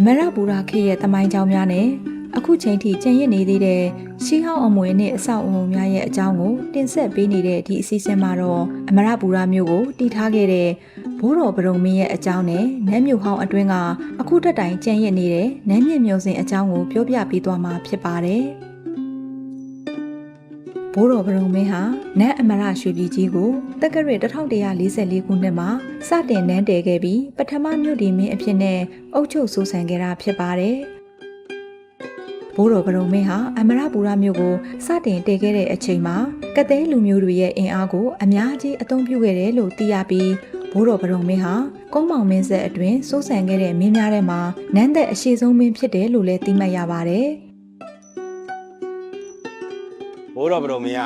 အမရပူရာခေတ်ရဲ့တမိုင်းကြောင်းများနဲ့အခုချိန်ထိကျန်ရစ်နေသေးတဲ့ရှီဟောင်းအမွေနဲ့အဆောက်အအုံများရဲ့အကြောင်းကိုတင်ဆက်ပေးနေတဲ့ဒီအစီအစဉ်မှာတော့အမရပူရာမျိုးကိုတည်ထားခဲ့တဲ့ဘိုးတော်ပရုံမင်းရဲ့အကြောင်းနဲ့နမ်းမြို့ဟောင်းအတွင်းကအခုတက်တိုင်ကျန်ရစ်နေတဲ့နမ်းမြင့်မျိုးစင်အကြောင်းကိုပြောပြပေးသွားမှာဖြစ်ပါတယ်။ ဘိုးတော်ပရုံမင်းဟာနန်းအမရရွှေပြည်ကြီးကိုတက္ကရာ1144ခုနှစ်မှာစတင်နန်းတည်ခဲ့ပြီးပထမမြို့ဒီမင်းအဖြစ်နဲ့အုပ်ချုပ်ဆိုးဆန်ခဲ့တာဖြစ်ပါတယ်။ဘိုးတော်ပရုံမင်းဟာအမရပူရမြို့ကိုစတင်တည်ခဲ့တဲ့အချိန်မှာကသဲလူမျိုးတွေရဲ့အင်အားကိုအများကြီးအသုံးပြုခဲ့တယ်လို့သိရပြီးဘိုးတော်ပရုံမင်းဟာကုန်းမောင်မင်းဆက်အတွင်းစိုးစံခဲ့တဲ့မင်းများထဲမှာနန်းသက်အရှိဆုံးမင်းဖြစ်တယ်လို့လည်းသိမှတ်ရပါတယ်။ ဘိုးတော်ဘတော်မင်းက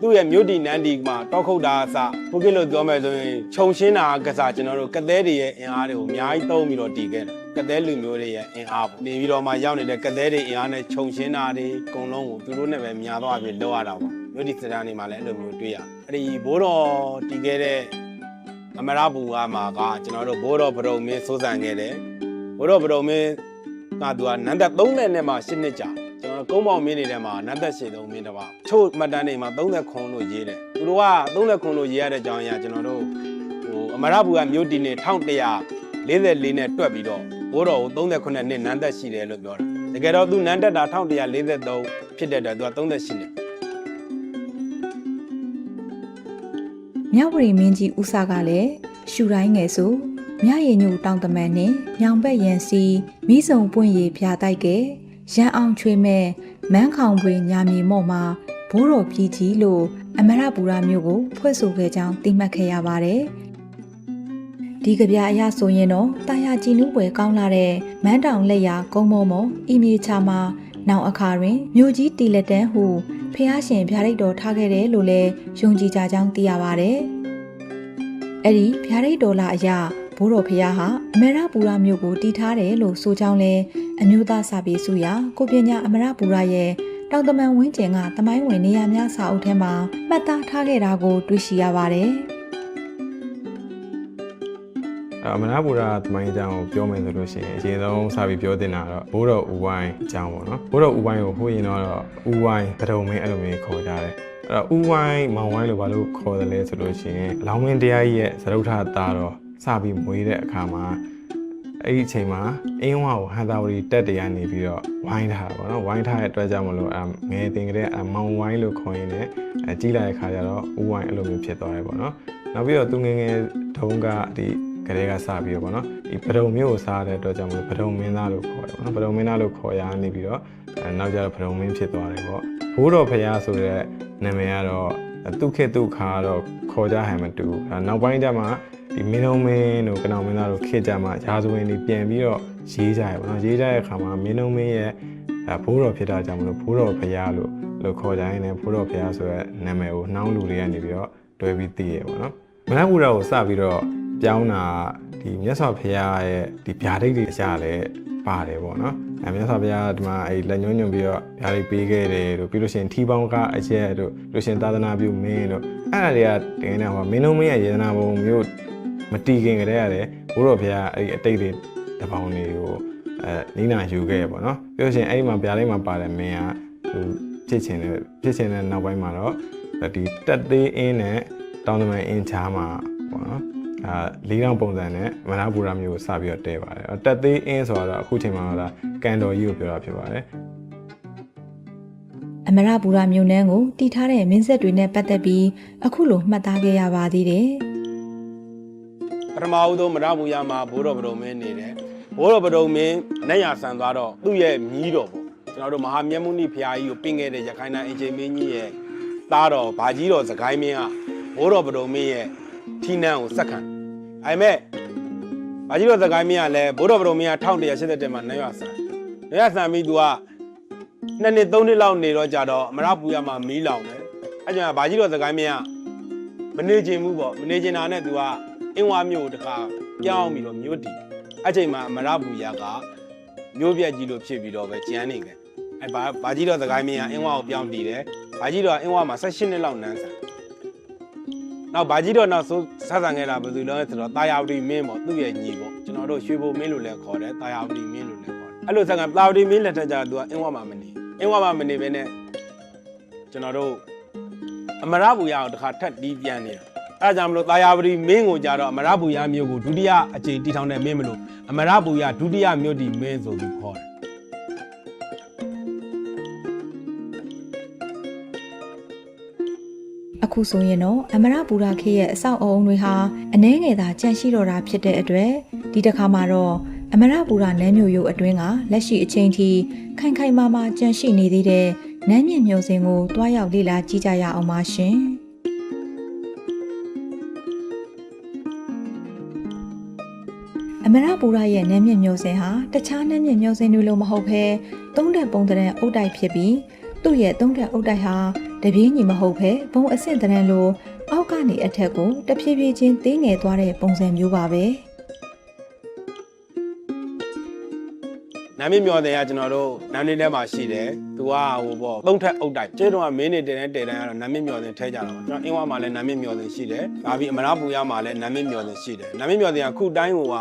သူ့ရဲ့မြို့တီနန်းတီမှာတောက်ခုတ်တာအစဘုကိလို့ပြောမယ်ဆိုရင်ခြုံရှင်းတာကစားကျွန်တော်တို့ကသဲတွေရဲ့အင်အားတွေကိုအများကြီးသုံးပြီးတော့တည်ခဲ့တယ်ကသဲလူမျိုးတွေရဲ့အင်အားပေါ့နေပြီးတော့မှရောက်နေတဲ့ကသဲတွေအင်အားနဲ့ခြုံရှင်းတာတွေအကုန်လုံးကိုသူတို့နဲ့ပဲများသွားပြီးလောက်ရတာပေါ့မြို့တီစတန်တွေမှာလည်းအဲ့လိုမျိုးတွေ့ရအဲ့ဒီဘိုးတော်တည်ခဲ့တဲ့အမရဘူကမှာကကျွန်တော်တို့ဘိုးတော်ဘတော်မင်းစိုးစံခဲ့တယ်ဘိုးတော်ဘတော်မင်းကသူကနန်းသက်30နဲ့မှ8နှစ်ကြာ ကျွန်တော်ကုန်းပေါင်မင်းတွေထဲမှာနတ်သက်ရှည်သုံးမင်းတစ်ပါးချို့မှတ်တမ်းတွေမှာ30ခွန်လို့ရေးတယ်သူတို့က30ခွန်လို့ရေးရတဲ့အကြောင်းအရာကျွန်တော်တို့ဟိုအမရဘူကမြို့တည်နေ1144နဲ့တွက်ပြီးတော့ဘိုးတော်ကို39နှစ်နန်းသက်ရှိတယ်လို့ပြောတာတကယ်တော့သူနန်းသက်တာ1143ဖြစ်တဲ့အတွက်သူက38နှစ်မြောက်ပရိမင်းကြီးဦးစာကလည်းရှူတိုင်းငယ်ဆိုမြရည်ညူတောင်တမန်နဲ့ညောင်ဘက်ရန်စီမိစုံပွင့်ရည်ဖြာတိုက်ကဲ ရန်အောင်ချွေမဲ့မန်းခေါင်ပွေညာမီမော့မှာဘိုးတော်ပြည်ကြီးလို့အမရပူရာမျိုးကို ဖွဲ့ဆိုခဲ့ကြောင်းသိမှတ်ခဲ့ရပါတယ်ဒီကဗျာအရဆိုရင်တော့တာယာကြည်နူးပွဲကောင်းလာတဲ့မန်းတောင်လက်ရာကုန်းမောမောအီမီချာမှာနောင်အခါတွင်မြို့ကြီးတီလက်တန်းဟုဖះရှင်ဗျာဒိတ်တော်ထားခဲ့တယ်လို့လည်းယုံကြည်ကြကြောင်းသိရပါတယ်။အဲ့ဒီဗျာဒိတ်တော်လာအရာဘိုးတော်ဖះဟာအမေရပူရာမြို့ကိုတည်ထားတယ်လို့ဆိုကြောင်းလဲ အမျိုးသားစာပေစုရာကိုပညာအမရပူရာရဲ့တောင်တမန်ဝင်းကျင်ကတမိုင်းဝင်နေရာများစာအုပ်ထဲမှာမှတ်သားထားခဲ့တာကို တွေ့ရှိရပါတယ်။အမနာဘူရာသမိုင်းအကြောင်းကိုပြောမယ်ဆိုလို့ရှိရင်အရင်ဆုံးစပြီးပြောတင်တာတော့ဘိုးတော်ဦးဝိုင်းအကြောင်းပေါ့နော်ဘိုးတော်ဦးဝိုင်းကိုဟိုရင်တော့ဦးဝိုင်းပဒုံမင်းအဲ့လိုမျိုးခေါ်ကြတယ်အဲ့တော့ဦးဝိုင်းမောင်ဝိုင်းလို့ဘာလို့ခေါ်တယ်လဲဆိုလို့ရှိရင်အလောင်းမင်းတရားကြီးရဲ့သရုပ်ထသားတော့စပြီးမွေးတဲ့အခါမှာ အဲ့ဒီအချိန်မှာအင်းဝါကိုဟန်တာဝရီတက်တရားနေပြီးတော့ဝိုင်းထားတာပေါ့နော်ဝိုင်းထားတဲ့အတွက်ကြောင့်မလို့အငယ်တင်ကလေးအမောင်ဝိုင်းလို့ခေါ်ရင်လည်းအကြီးလာတဲ့ခါကျတော့ဦးဝိုင်းအဲ့လိုမျိုးဖြစ်သွားတယ်ပေါ့နော်နောက်ပြီးတော့သူငယ်ငယ်တုန်းကဒီကလေးကစပြီးတော့ပေါ့နော်ဒီပဒုံမျိုးကိုစားတဲ့အတွက်ကြောင့်မလို့ပဒုံမင်းသားလို့ခေါ်တယ်ပေါ့နော်ပဒုံမင်းသားလို့ခေါ်ရနေပြီးတော့အဲနောက်ကျတော့ပဒုံမင်းဖြစ်သွားတယ်ပေါ့ဘိုးတော်ဖရာဆိုတဲ့နာမည်ကတော့ သူခေတ်သူခါတော့ခေါ်ကြဟန်မတူဘူးအဲနောက်ပိုင်းကျမှဒီမင်းလုံးမင်းတို့ကနောင်မင်းသားတို့ခေတ်ကြမှာရာဇဝင်တွေပြန်ပြီးတော့ရေးကြရပေါ့နော်ရေးကြတဲ့အခါမှာမင်းလုံးမင်းရဲ့အဲဘိုးတော်ဖြစ်တာကြောင့်မလို့ဘိုးတော်ဖရာလို့လို့ခေါ်ကြရင်လည်းဘိုးတော်ဖရာဆိုတဲ့နာမည်ကိုနှောင်းလူတွေကနေပြီးတော့တွဲပြီးသိရပေါ့နော်မနက်ဘူရာကိုစပြီးတော့ပြောင်းတာဒီမြတ်စွာဘုရားရဲ့ဒီဗျာဒိတ်တွေအကြလည်း ပါတယ်ပေါ့နော်အဲမြတ်စွာဘုရားဒီမှာအဲလက်ညှိုးညွှန်ပြီးတော့ဗျာဒိတ်ပေးခဲ့တယ်တို့ပြီးလို့ရှိရင်ထီပေါင်းကအကျက်တို့ပြီးလို့ရှိရင်သာသနာပြုမင်းတို့အဲ့ဒါတွေကတကယ်တော့မင်းတို့မင်းရဲ့ယေဒနာဘုံမျိုးမတီခင်ကြတဲ့ရတယ်ဘိုးတော်ဘုရားအဲ့ဒီအတိတ်တွေတပေါင်းတွေကိုအဲနိနာယူခဲ့ရပေါ့နော်ပြီးလို့ရှိရင်အဲ့ဒီမှာဗျာဒိတ်မှာပါတယ်မင်းကသူဖြစ်ချင်တယ်ဖြစ်ချင်တဲ့နောက်ပိုင်းမှာတော့ဒီတက်သေးအင်းနဲ့တောင်းတမန်အင်းချားမှာပေါ့နော် အာလေးတောင်ပုံစံနဲ့မနာဘူရာမျိုးကိုစပြီးတော့တဲပါတယ်။တက်သေးအင်းဆိုတော့အခုချိန်မှာတော့ဒါကန်တော်ကြီးကိုပြောတာဖြစ်ပါတယ်အမရပူရာမြို့နန်းကိုတည်ထားတဲ့မင်းဆက်တွေနဲ့ပတ်သက်ပြီးအခုလိုမှတ်သားခဲ့ရပါသေးတယ်။ပထမဦးဆုံးမရဘူးရမှာဘိုးတော်ဘတော်မင်းနေတယ်ဘိုးတော်ဘတော်မင်းနဲ့ရဆန်သွားတော့သူ့ရဲ့မြီးတော်ပေါ့ကျွန်တော်တို့မဟာမြတ်မုနိဖရာကြီးကိုပင်ခဲ့တဲ့ရခိုင်တိုင်းအင်ဂျင်မင်းကြီးရဲ့သားတော်ဗာကြီးတော်စကိုင်းမင်းကဘိုးတော်ဘတော်မင်းရဲ့ ထီနန်းကိုစက်ခံအဲ့မဲ့ဗာကြီးတော်စကိုင်းမင်းကလည်းဘိုးတော်ဘတော်မင်းက1180မှာနဲ့ရဆန်နဲ့ရဆန်ပြီးသူကနှစ်နှစ်သုံးနှစ်လောက်နေတော့ကြတော့အမရပူရမှာမီးလောင်တယ်အဲ့ကြောင့်ဗာကြီးတော်စကိုင်းမင်းကမနေခြင်းဘူးပေါ့မနေခြင်းတာနဲ့သူကအင်းဝါမျိုးတခါပြောင်းပြီးတော့မြို့တည်အဲ့ချိန်မှာအမရပူရကမြို့ပြက်ကြီးလို့ဖြစ်ပြီးတော့ပဲကျန်းနေတယ်အဲ့ဘာဘာကြီးတော့သခိုင်းမင်းကအင်းဝါကိုပြောင်းတည်တယ်ဘာကြီးတော့အင်းဝါမှာ18နှစ်လောက်နန်းဆန် နောက်ဗာကြီးတော့နောက်ဆိုဆက်ဆံခဲ့တာဘယ်သူလဲဆိုတော့တာယာဝတီမင်းပေါ့သူ့ရဲ့ညီပေါ့ကျွန်တော်တို့ရွှေဘိုမင်းလို့လည်းခေါ်တယ်တာယာဝတီမင်းလို့လည်းခေါ်တယ်အဲ့လိုဆက်ဆံတာယာဝတီမင်းလက်ထက်ကျတော့သူကအင်းဝမှာမနေအင်းဝမှာမနေဘဲနဲ့ကျွန်တော်တို့အမရဘူရအောင်တစ်ခါထပ်ပြီးပြန်နေတာအဲ့ဒါကြောင့်မလို့တာယာဝတီမင်းကိုကြတော့အမရဘူရမျိုးကိုဒုတိယအကြိမ်တီထောင်တဲ့မင်းမလို့အမရဘူရဒုတိယမြို့တီမင်းဆိုပြီးခေါ်တယ် အခုဆိုရင်တော့အမရပူရာခေရဲ့အဆောက်အအုံတွေဟာအနှဲငယ်သာကြန့်ရှိတော့တာဖြစ်တဲ့အတွက်ဒီတစ်ခါမှာတော့အမရပူရာနန်းမြို့ရုပ်အတွင်းကလက်ရှိအချိန်ထိခိုင်ခိုင်မာမာကြန့်ရှိနေသေးတဲ့နန်းမြင့်မျိုးစင်ကိုတွားရောက်လေ့လာကြည့်ကြရအောင်ပါရှင်အမရပူရာရဲ့နန်းမြင့်မျိုးစင်ဟာတခြားနန်းမြင့်မျိုးစင်တွေလိုမဟုတ်ဘဲသုံးတဲ့ပုံတဲ့အုတ်တိုက်ဖြစ်ပြီး သူ့ရဲ့သုံးတဲ့အုတ်တိုက်ဟာတပြေးညီမဟုတ်ဘဲဘုံအဆင့်တရံလိုအောက်ကနေအထက်ကိုတဖြည်းဖြည်းချင်းသေးငယ်သွားတဲ့ပုံစံမျိုးပါပဲနာမည်မျောတယ်ကကျွန်တော်တို့နာမည်ထဲမှာရှိတယ်သူကဟိုပေါ့သုံးထက်အုတ်တိုက်ကျေးတော့ကမင်းနေတယ်နဲ့တည်တိုင်းကတော့နာမည်မျောတယ်ထဲကြတာပါကျွန်တော်အင်းဝမှာလည်းနာမည်မျောတယ်ရှိတယ်ဒါပြီးအမရပူရမှာလည်းနာမည်မျောတယ်ရှိတယ်နာမည်မျောတယ်ကခုတိုင်းဟိုက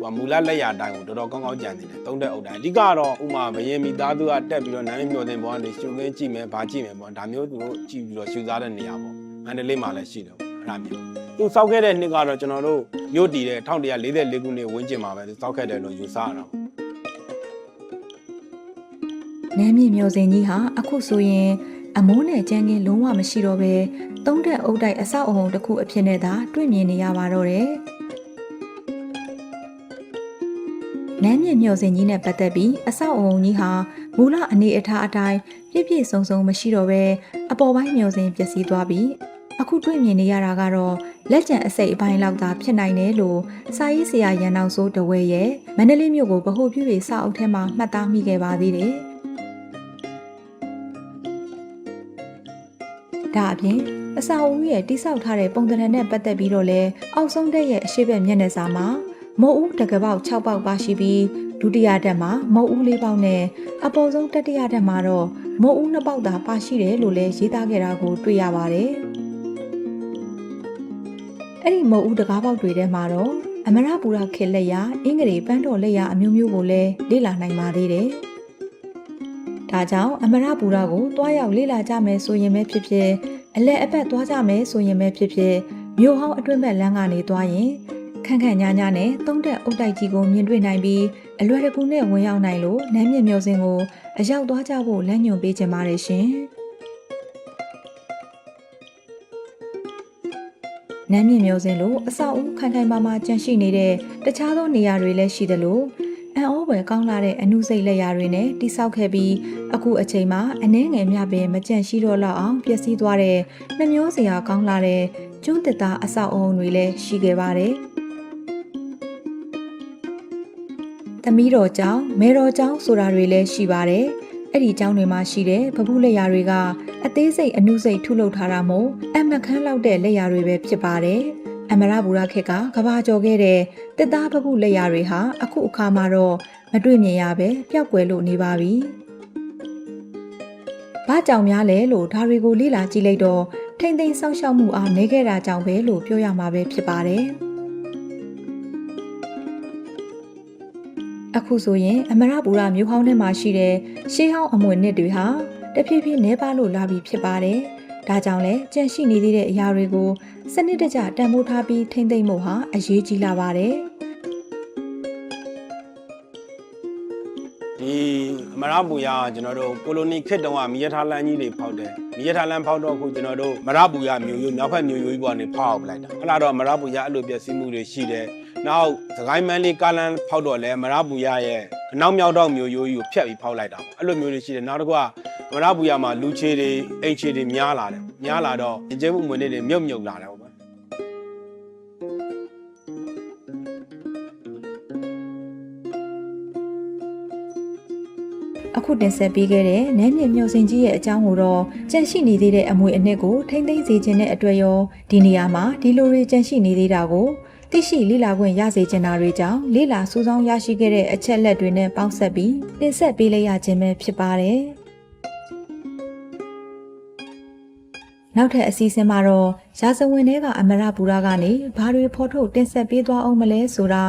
ဟိုကမူလလက်ရတိုင်းကိုတော်တော်ကောင်းကောင်းကြံနေတယ်သုံးတဲ့အုတ်တိုင်းအဓိကတော့ဥမာဘယင်မိသားစုကတက်ပြီးတော့နာမည်မျောတယ်ဘောကနေရှုံးခင်းကြည့်မယ်ဗာကြည့်မယ်ပေါ့ဒါမျိုးသူတို့ကြည့်ပြီးတော့ရှုစားတဲ့နေရာပေါ့မန္တလေးမှာလည်းရှိတယ်ပေါ့အဲ့ဒါမျိုးသူစောက်ခဲ့တဲ့နှစ်ကတော့ကျွန်တော်တို့မြို့တည်တဲ့1144ခုနှစ်ဝန်းကျင်မှာပဲသူစောက်ခဲ့တယ်လို့ယူဆရတာပေါ့နမ်းမြင့်မျိုးစင်ကြီးဟာအခုဆိုရင်အမိုးနဲ့ကြမ်းကင်းလုံးဝမရှိတော့ဘဲသုံးတဲ့အုတ်တိုက်အဆောက်အုံတစ်ခုအဖြစ်နဲ့သာတွေ့မြင်နေရပါတော့တယ် နမ်းမြင့်မျိုးစင်ကြီးနဲ့ပတ်သက်ပြီးအဆောက်အုံကြီးဟာမူလအနေအထားအတိုင်းပြည့်ပြည့်စုံစုံမရှိတော့ဘဲအပေါ်ပိုင်းမျိုးစင်ပျက်စီးသွားပြီးအခုတွေ့မြင်နေရတာကတော့လက်ကျန်အစိတ်အပိုင်းလောက်သာဖြစ်နိုင်တယ်လို့စာရေးဆရာရန်အောင်စိုးတဝဲရဲ့မန္တလေးမြို့ကိုဗဟုပြု၍စာအုပ်ထဲမှာမှတ်သားမိခဲ့ပါသေးတယ်။ဒါအပြင်အစာအုပ်ရဲ့တိဆောက်ထားတဲ့ပုံသဏ္ဍာန်နဲ့ပတ်သက်ပြီးတော့လဲအောက်ဆုံးတက်ရဲ့အရှိဘက်မျက်နှာစာမှာ မုတ်ဦးတကပေါက်6ပေါက်ပါရှိပြီးဒုတိယတက်မှာမုတ်ဦး၄ပေါက်နဲ့အပေါ်ဆုံးတတိယတက်မှာတော့မုတ်ဦး2ပေါက်သာပါရှိတယ်လို့လဲရေးသားခဲ့တာကိုတွေ့ရပါတယ်။အဲ့ဒီမုတ်ဦးတကားပေါက်တွေထဲမှာတော့အမရပူရခေလက်ရအင်္ဂလိပ်ပန်းတော်လက်ရအမျိုးမျိုးကိုလည်းလေ့လာနိုင်ပါသေးတယ်။ဒါကြောင့်အမရပူရကိုတွားရောက်လေ့လာကြမယ်ဆိုရင်ပဲဖြစ်ဖြစ်အလက်အပတ်သွားကြမယ်ဆိုရင်ပဲဖြစ်ဖြစ်မြို့ဟောင်းအတွင်းဘက်လမ်းကနေသွားရင် ခန့်ခန့်ညာညာနဲ့သုံးတက်အုတ်တိုက်ကြီးကိုမြင်တွေ့နိုင်ပြီးအလွယ်တကူနဲ့ဝင်ရောက်နိုင်လို့နမ်းမြင့်မျိုးစင်ကိုအရောက်သွားကြဖို့လမ်းညွှန်ပေးခြင်းပါတယ်ရှင်။နမ်းမြင့်မျိုးစင်လို့အဆောက်အဦခိုင်ခိုင်မာမာကျန်ရှိနေတဲ့တခြားသောနေရာတွေလည်းရှိသလိုအံ့ဩဖွယ်ကောင်းလာတဲ့အမှုစိတ်လက်ရာတွေနဲ့တိဆောက်ခဲ့ပြီးအခုအချိန်မှာအနှဲငယ်မြပင်မကြန့်ရှိတော့လောက်အောင်ပျက်စီးသွားတဲ့နှမျောစရာကောင်းလာတဲ့ကျွန်းတစ်သားအဆောက်အုံတွေလည်းရှိခဲ့ပါတယ်။ သမီးတော်ကျောင်းမဲတော်ကျောင်းဆိုတာတွေလည်းရှိပါတယ်။အဲ့ဒီကျောင်းတွေမှာရှိတဲ့ဖဖူးလက်ရာတွေကအသေးစိတ်အနုစိတ်ထုလုပ်ထားတာမို့အမခန်းလောက်တဲ့လက်ရာတွေပဲဖြစ်ပါတယ်။အမရဘူရခက်ကကဘာကျော်ခဲ့တဲ့တစ်သားဖဖူးလက်ရာတွေဟာအခုအခါမှာတော့မတွေ့မြင်ရပဲပျောက်ကွယ်လို့နေပါပြီ။ဘာကြောင့်များလဲလို့ဒါတွေကိုလေ့လာကြည့်လိုက်တော့ထိမ့်သိမ်းဆောက်ရှောက်မှုအားနေခဲ့တာကြောင့်ပဲလို့ပြောရမှာပဲဖြစ်ပါတယ်။ အခုဆိုရင်အမရဘူရမြို့ဟောင်းထဲမှာရှိတဲ့ရှေးဟောင်းအမွေနှစ်တွေဟာတဖြည်းဖြည်းနှဲပါလို့လာပြီးဖြစ်ပါတယ်။ဒါကြောင့်လဲကြန့်ရှိနေသေးတဲ့အရာတွေကိုစနစ်တကျတန်ဖိုးထားပြီးထိမ့်သိမ့်မှုဟာအရေးကြီးလာပါတယ်။ဒီအမရပူရကျွန်တော်တို့ကိုလိုနီခေတ်တုန်းကမိရထားလမ်းကြီးတွေဖောက်တယ်မိရထားလမ်းဖောက်တော့ခုကျွန်တော်တို့မရပူရမြို့ရိုးမြောက်ဖက်မြို့ရိုးကြီးပေါ်ကနေဖောက်အောင်လိုက်တာအဲ့လာတော့မရပူရအဲ့လိုပြည့်စည်မှုတွေရှိတယ် နောက်သခိုင်းမန်းလေးကားလမ်းဖောက်တော့လဲမရပူရရဲ့အနောက်မြောက်တော့မြို့ရိုးကြီးကိုဖျက်ပြီးဖောက်လိုက်တာပေါ့အဲ့လိုမျိုးတွေရှိတယ်နောက်တစ်ခုကမရပူရမှာလူချေတွေအိမ်ချေတွေများလာတယ်များလာတော့ကျင်းမှုမွေတွေမြုပ်မြုပ်လာတယ်ပေါ့အခုတင်ဆက်ပေးခဲ့တဲ့နန်းမြင့်မျိုးစင်ကြီးရဲ့အကြောင်းကိုတော့ကြန့်ရှိနေသေးတဲ့အမွေအနှစ်ကိုထိမ့်သိမ်းစေခြင်းတဲ့အတွက်ရောဒီနေရာမှာဒီလိုတွေကြန့်ရှိနေသေးတာကို သိရှိလေ့လာခွင့်ရစေချင်တာတွေကြောင့်လေ့လာစူးစောင်းရရှိခဲ့တဲ့အချက်လက်တွေနဲ့ပေါင်းဆက်ပြီးတင်ဆက်ပေးလိုက်ရခြင်းပဲဖြစ်ပါတယ်။နောက်ထပ်အစီအစဉ်မှာတော့ရာဇဝင်တွေက အမရပူရာကနေဘာတွေဖော်ထုတ်တင်ဆက်ပေးသွားအောင်မလဲဆိုတာ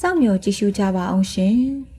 စောင့်မျှော်ကြည့်ရှုကြပါအောင်ရှင်။